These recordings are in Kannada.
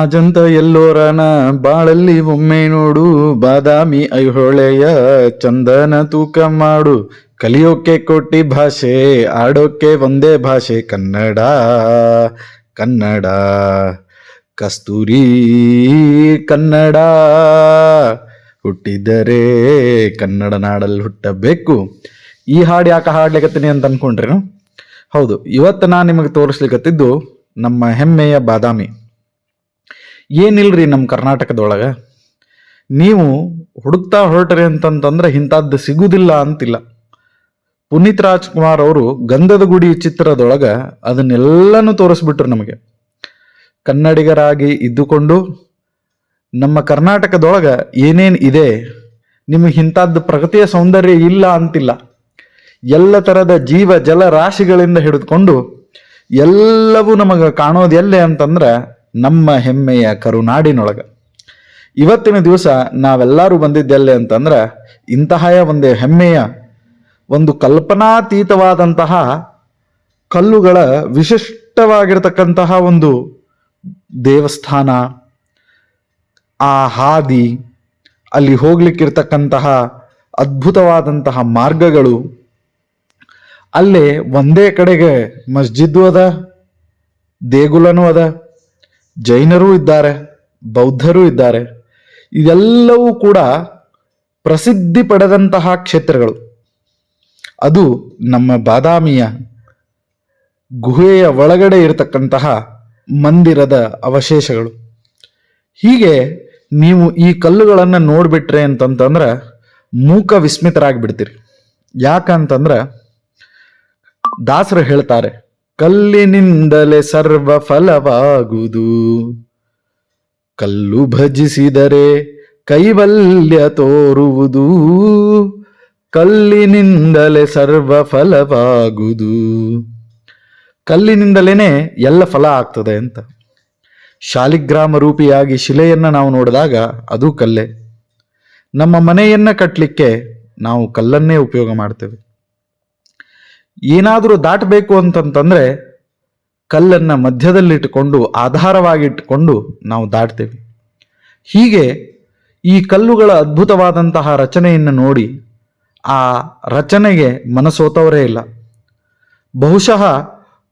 ಆಜಂತ ಎಲ್ಲೋರನ ಬಾಳಲ್ಲಿ ಒಮ್ಮೆ ನೋಡು, ಬಾದಾಮಿ ಐಹೊಳೆಯ ಚಂದನ ತೂಕ ಮಾಡು. ಕಲಿಯೋಕೆ ಕೋಟಿ ಭಾಷೆ, ಆಡೋಕೆ ಒಂದೇ ಭಾಷೆ, ಕನ್ನಡ ಕನ್ನಡ. ಕಸ್ತೂರಿ ಕನ್ನಡ, ಹುಟ್ಟಿದರೆ ಕನ್ನಡ ನಾಡಲ್ಲಿ ಹುಟ್ಟಬೇಕು. ಈ ಹಾಡು ಯಾಕೆ ಹಾಡ್ಲಿಕತ್ತೀನಿ ಅಂತ ಅನ್ಕೊಂಡ್ರೇನು? ಹೌದು, ಇವತ್ತು ನಾನು ನಿಮಗೆ ತೋರಿಸ್ಲಿಕತ್ತಿದ್ದು ನಮ್ಮ ಹೆಮ್ಮೆಯ ಬಾದಾಮಿ. ಏನಿಲ್ರಿ ನಮ್ಮ ಕರ್ನಾಟಕದೊಳಗೆ? ನೀವು ಹುಡುಕ್ತಾ ಹೊರಟ್ರಿ ಅಂತಂತಂದ್ರೆ ಇಂಥದ್ದು ಸಿಗುವುದಿಲ್ಲ ಅಂತಿಲ್ಲ. ಪುನೀತ್ ರಾಜ್ಕುಮಾರ್ ಅವರು ಗಂಧದ ಗುಡಿ ಚಿತ್ರದೊಳಗೆ ಅದನ್ನೆಲ್ಲನೂ ತೋರಿಸ್ಬಿಟ್ರು ನಮಗೆ. ಕನ್ನಡಿಗರಾಗಿ ಇದ್ದುಕೊಂಡು ನಮ್ಮ ಕರ್ನಾಟಕದೊಳಗೆ ಏನೇನು ಇದೆ, ನಿಮಗೆ ಇಂಥದ್ದು ಪ್ರಗತಿಯ ಸೌಂದರ್ಯ ಇಲ್ಲ ಅಂತಿಲ್ಲ. ಎಲ್ಲ ಥರದ ಜೀವ ಜಲ ರಾಶಿಗಳಿಂದ ಹಿಡಿದುಕೊಂಡು ಎಲ್ಲವೂ ನಮಗೆ ಕಾಣೋದು ಎಲ್ಲೇ ಅಂತಂದ್ರೆ ನಮ್ಮ ಹೆಮ್ಮೆಯ ಕರುನಾಡಿನೊಳಗ. ಇವತ್ತಿನ ದಿವಸ ನಾವೆಲ್ಲರೂ ಬಂದಿದ್ದೆಲ್ಲೆ ಅಂತಂದ್ರೆ ಇಂತಹ ಒಂದು ಹೆಮ್ಮೆಯ, ಒಂದು ಕಲ್ಪನಾತೀತವಾದಂತಹ ಕಲ್ಲುಗಳ ವಿಶಿಷ್ಟವಾಗಿರತಕ್ಕಂತಹ ಒಂದು ದೇವಸ್ಥಾನ, ಆ ಹಾದಿ, ಅಲ್ಲಿ ಹೋಗ್ಲಿಕ್ಕಿರ್ತಕ್ಕಂತಹ ಅದ್ಭುತವಾದಂತಹ ಮಾರ್ಗಗಳು. ಅಲ್ಲೇ ಒಂದೇ ಕಡೆಗೆ ಮಸ್ಜಿದ್ದು ಅದ, ದೇಗುಲನೂ ಅದ ಜೈನರೂ ಇದ್ದಾರೆ, ಬೌದ್ಧರು ಇದ್ದಾರೆ. ಇದೆಲ್ಲವೂ ಕೂಡ ಪ್ರಸಿದ್ಧಿ ಪಡೆದಂತಹ ಕ್ಷೇತ್ರಗಳು. ಅದು ನಮ್ಮ ಬಾದಾಮಿಯ ಗುಹೆಯ ಒಳಗಡೆ ಇರತಕ್ಕಂತಹ ಮಂದಿರದ ಅವಶೇಷಗಳು. ಹೀಗೆ ನೀವು ಈ ಕಲ್ಲುಗಳನ್ನು ನೋಡಿಬಿಟ್ರೆ ಅಂತಂತಂದ್ರೆ ಮೂಕ ವಿಸ್ಮಿತರಾಗಿಬಿಡ್ತೀರಿ. ಯಾಕಂತಂದ್ರೆ ದಾಸರು ಹೇಳ್ತಾರೆ ಕಲ್ಲಿನಿಂದಲೇ ಸರ್ವ ಫಲವಾಗುವುದು ಕಲ್ಲು ಭಜಿಸಿದರೆ ಕೈವಲ್ಯ ತೋರುವುದು. ಕಲ್ಲಿನಿಂದಲೇ ಸರ್ವ ಫಲವಾಗುವುದು ಕಲ್ಲಿನಿಂದಲೇ ಎಲ್ಲ ಫಲ ಆಗ್ತದೆ ಅಂತ. ಶಾಲಿಗ್ರಾಮ ರೂಪಿಯಾಗಿ ಶಿಲೆಯನ್ನ ನಾವು ನೋಡಿದಾಗ ಅದು ಕಲ್ಲೇ. ನಮ್ಮ ಮನೆಯನ್ನ ಕಟ್ಟಲಿಕ್ಕೆ ನಾವು ಕಲ್ಲನ್ನೇ ಉಪಯೋಗ ಮಾಡ್ತೇವೆ. ಏನಾದರೂ ದಾಟಬೇಕು ಅಂತಂತಂದರೆ ಕಲ್ಲನ್ನ ಮಧ್ಯದಲ್ಲಿಟ್ಟುಕೊಂಡು, ಆಧಾರವಾಗಿಟ್ಟುಕೊಂಡು ನಾವು ದಾಟ್ತೇವೆ. ಹೀಗೆ ಈ ಕಲ್ಲುಗಳ ಅದ್ಭುತವಾದಂತಹ ರಚನೆಯನ್ನು ನೋಡಿ ಆ ರಚನೆಗೆ ಮನಸೋತವರೇ ಇಲ್ಲ. ಬಹುಶಃ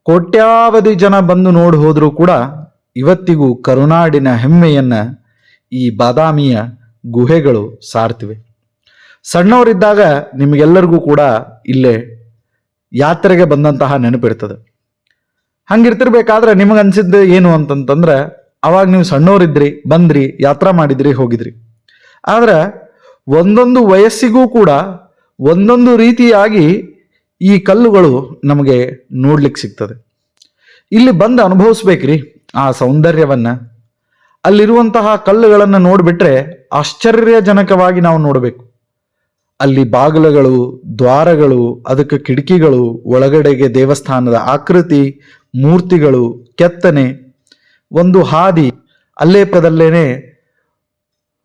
ಕೋಟ್ಯಾವಧಿ ಜನ ಬಂದು ನೋಡಿ ಹೋದರೂ ಕೂಡ ಇವತ್ತಿಗೂ ಕರುನಾಡಿನ ಹೆಮ್ಮೆಯನ್ನು ಈ ಬಾದಾಮಿಯ ಗುಹೆಗಳು ಸಾರ್ತಿವೆ. ಸಣ್ಣವರಿದ್ದಾಗ ನಿಮಗೆಲ್ಲರಿಗೂ ಕೂಡ ಇಲ್ಲೇ ಯಾತ್ರೆಗೆ ಬಂದಂತಹ ನೆನಪಿರ್ತದೆ ಹಂಗಿರ್ತಿರ್ಬೇಕಾದ್ರೆ ನಿಮಗೆ ಅನ್ಸಿದ್ದು ಏನು ಅಂತಂತಂದ್ರೆ, ಅವಾಗ ನೀವು ಸಣ್ಣವರಿದ್ರಿ, ಬಂದ್ರಿ, ಯಾತ್ರಾ ಮಾಡಿದ್ರಿ, ಹೋಗಿದ್ರಿ. ಆದ್ರೆ ಒಂದೊಂದು ವಯಸ್ಸಿಗೂ ಕೂಡ ಒಂದೊಂದು ರೀತಿಯಾಗಿ ಈ ಕಲ್ಲುಗಳು ನಮಗೆ ನೋಡ್ಲಿಕ್ಕೆ ಸಿಗ್ತದೆ. ಇಲ್ಲಿ ಬಂದು ಅನುಭವಿಸ್ಬೇಕ್ರಿ ಆ ಸೌಂದರ್ಯವನ್ನ. ಅಲ್ಲಿರುವಂತಹ ಕಲ್ಲುಗಳನ್ನು ನೋಡ್ಬಿಟ್ರೆ ಆಶ್ಚರ್ಯಜನಕವಾಗಿ ನಾವು ನೋಡಬೇಕು. ಅಲ್ಲಿ ಬಾಗಿಲುಗಳು, ದ್ವಾರಗಳು, ಅದಕ್ಕೆ ಕಿಟಕಿಗಳು, ಒಳಗಡೆಗೆ ದೇವಸ್ಥಾನದ ಆಕೃತಿ, ಮೂರ್ತಿಗಳು, ಕೆತ್ತನೆ, ಒಂದು ಹಾದಿ ಅಲ್ಲೇ ಪದಲ್ಲೇನೆ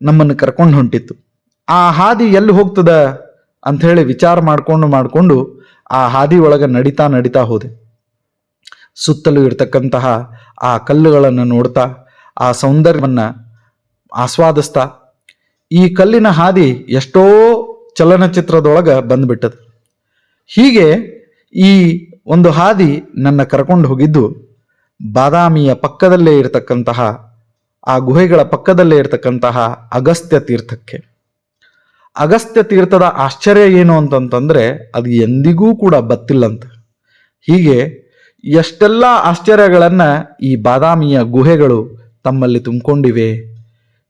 ನಮ್ಮನ್ನು ಕರ್ಕೊಂಡು ಹೊಂಟಿತ್ತು. ಆ ಹಾದಿ ಎಲ್ಲಿ ಹೋಗ್ತದ ಅಂತ ಹೇಳಿ ವಿಚಾರ ಮಾಡಿಕೊಂಡು ಮಾಡಿಕೊಂಡು ಆ ಹಾದಿ ಒಳಗೆ ನಡಿತಾ ನಡಿತಾ ಹೋದೆ. ಸುತ್ತಲೂ ಇರತಕ್ಕಂತಹ ಆ ಕಲ್ಲುಗಳನ್ನು ನೋಡ್ತಾ, ಆ ಸೌಂದರ್ಯವನ್ನ ಆಸ್ವಾದಿಸ್ತಾ, ಈ ಕಲ್ಲಿನ ಹಾದಿ ಎಷ್ಟೋ ಚಲನಚಿತ್ರದೊಳಗ ಬಂದ್ಬಿಟ್ಟದ. ಹೀಗೆ ಈ ಒಂದು ಹಾದಿ ನನ್ನ ಕರ್ಕೊಂಡು ಹೋಗಿದ್ದು ಬಾದಾಮಿಯ ಪಕ್ಕದಲ್ಲೇ ಇರತಕ್ಕಂತಹ, ಆ ಗುಹೆಗಳ ಪಕ್ಕದಲ್ಲೇ ಇರತಕ್ಕಂತಹ ಅಗಸ್ತ್ಯ ತೀರ್ಥಕ್ಕೆ. ಅಗಸ್ತ್ಯ ತೀರ್ಥದ ಆಶ್ಚರ್ಯ ಏನು ಅಂತಂತಂದರೆ, ಅದು ಎಂದಿಗೂ ಕೂಡ ಬತ್ತಿಲ್ಲಂತ. ಹೀಗೆ ಎಷ್ಟೆಲ್ಲ ಆಶ್ಚರ್ಯಗಳನ್ನು ಈ ಬಾದಾಮಿಯ ಗುಹೆಗಳು ತಮ್ಮಲ್ಲಿ ತುಂಬಿಕೊಂಡಿವೆ,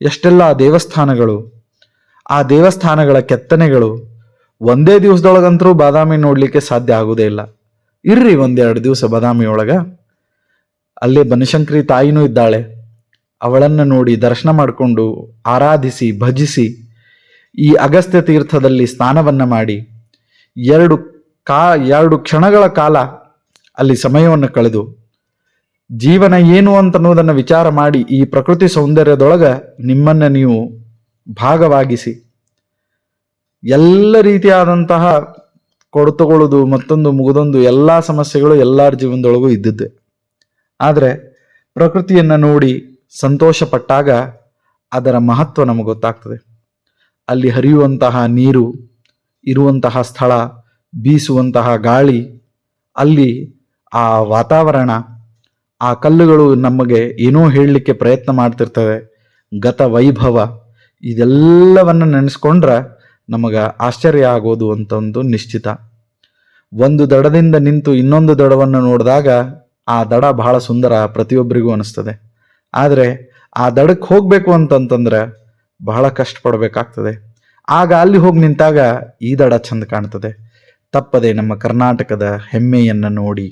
ಎಷ್ಟೆಲ್ಲ ದೇವಸ್ಥಾನಗಳು ಆ ದೇವಸ್ಥಾನಗಳ ಕೆತ್ತನೆಗಳು ಒಂದೇ ದಿವಸದೊಳಗಂತರೂ ಬಾದಾಮಿ ನೋಡಲಿಕ್ಕೆ ಸಾಧ್ಯ ಆಗೋದೇ ಇಲ್ಲ. ಇರ್ರಿ ಒಂದೆರಡು ದಿವಸ ಬಾದಾಮಿ ಒಳಗ ಅಲ್ಲೇ ಬನಶಂಕರಿ ತಾಯಿನೂ ಇದ್ದಾಳೆ. ಅವಳನ್ನು ನೋಡಿ ದರ್ಶನ ಮಾಡಿಕೊಂಡು ಆರಾಧಿಸಿ, ಭಜಿಸಿ ಈ ಅಗಸ್ತ್ಯ ತೀರ್ಥದಲ್ಲಿ ಸ್ನಾನವನ್ನ ಮಾಡಿ ಎರಡು ಕಾ, ಎರಡು ಕ್ಷಣಗಳ ಕಾಲ ಅಲ್ಲಿ ಸಮಯವನ್ನು ಕಳೆದು ಜೀವನ ಏನು ಅಂತ ಅನ್ನೋದನ್ನು ವಿಚಾರ ಮಾಡಿ ಈ ಪ್ರಕೃತಿ ಸೌಂದರ್ಯದೊಳಗ ನಿಮ್ಮನ್ನ ನೀವು ಭಾಗವಾಗಿಸಿ. ಎಲ್ಲ ರೀತಿಯಾದಂತಹ ಕೊಡ್ತಗೊಳ್ಳೋದು ಮತ್ತೊಂದು ಮುಗಿದೊಂದು ಎಲ್ಲ ಸಮಸ್ಯೆಗಳು ಎಲ್ಲರ ಜೀವನದೊಳಗೂ ಇದ್ದಿದ್ದೆ. ಆದರೆ ಪ್ರಕೃತಿಯನ್ನು ನೋಡಿ ಸಂತೋಷಪಟ್ಟಾಗ ಅದರ ಮಹತ್ವ ನಮಗೆ ಗೊತ್ತಾಗ್ತದೆ. ಅಲ್ಲಿ ಹರಿಯುವಂತಹ ನೀರು, ಇರುವಂತಹ ಸ್ಥಳ, ಬೀಸುವಂತಹ ಗಾಳಿ, ಅಲ್ಲಿ ಆ ವಾತಾವರಣ, ಆ ಕಲ್ಲುಗಳು ನಮಗೆ ಏನೋ ಹೇಳಲಿಕ್ಕೆ ಪ್ರಯತ್ನ ಮಾಡ್ತಿರ್ತವೆ. ಗತ ವೈಭವ. ಇದೆಲ್ಲವನ್ನು ನೆನೆಸ್ಕೊಂಡ್ರೆ ನಮಗೆ ಆಶ್ಚರ್ಯ ಆಗೋದು ಅಂತ ಒಂದು ನಿಶ್ಚಿತ. ಒಂದು ದಡದಿಂದ ನಿಂತು ಇನ್ನೊಂದು ದಡವನ್ನು ನೋಡಿದಾಗ ಆ ದಡ ಬಹಳ ಸುಂದರ ಪ್ರತಿಯೊಬ್ಬರಿಗೂ ಅನಿಸ್ತದೆ. ಆದರೆ ಆ ದಡಕ್ಕೆ ಹೋಗಬೇಕು ಅಂತಂತಂದ್ರೆ ಬಹಳ ಕಷ್ಟಪಡಬೇಕಾಗ್ತದೆ. ಆಗ ಅಲ್ಲಿ ಹೋಗಿ ನಿಂತಾಗ ಈ ದಡ ಚಂದ ಕಾಣ್ತದೆ. ತಪ್ಪದೆ ನಮ್ಮ ಕರ್ನಾಟಕದ ಹೆಮ್ಮೆಯನ್ನು ನೋಡಿ.